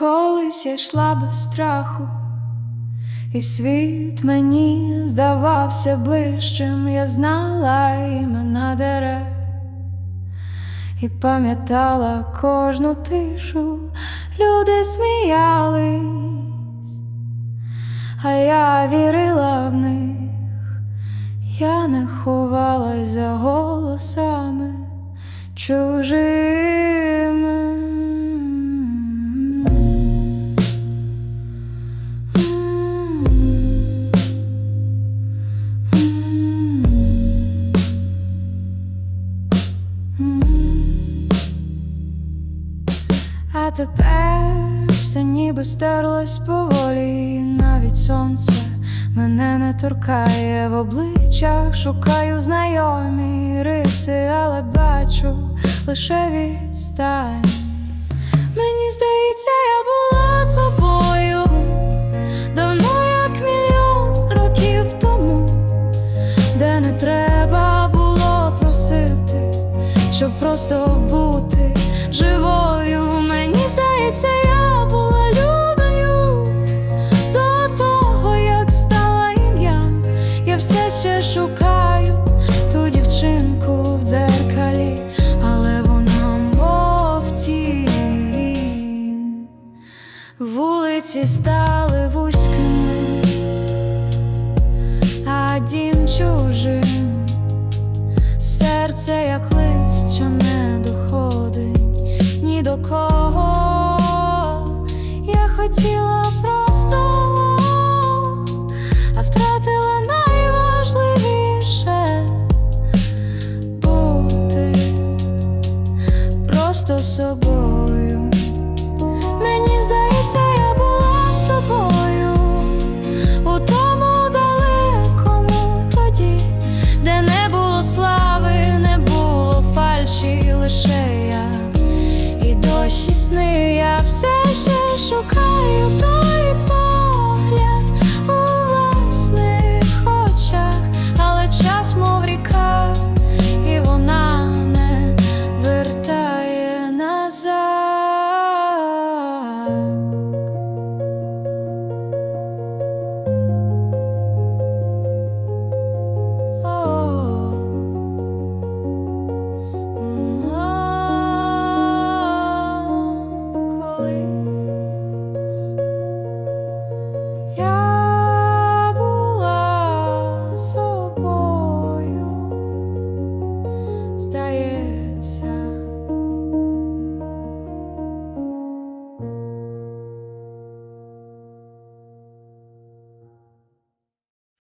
Колись я йшла без страху, і світ мені здавався ближчим, я знала імена дерев. І пам'ятала кожну тишу, люди сміялись, а я вірила в них, я не ховалась за голосами чужими. Тепер все ніби стерлось поволі, навіть сонце мене не торкає в обличчях, шукаю знайомі риси, але бачу лише відстань. Мені здається, я була собою давно, як мільйон років тому, де не треба було просити, щоб просто бути живою. Здається, я була людою до того, як стала ім'ям. Я все ще шукаю ту дівчинку в дзеркалі, але вона мов тінь. Вулиці стали вузькими, а дім чужим, серце як лист, що не доходить ні до кого. Просто собою. Мені здається, я була собою у тому далекому тоді, де не було слави, не було фальші, лише я і дощі сни я все ще шукаю. Zdaje.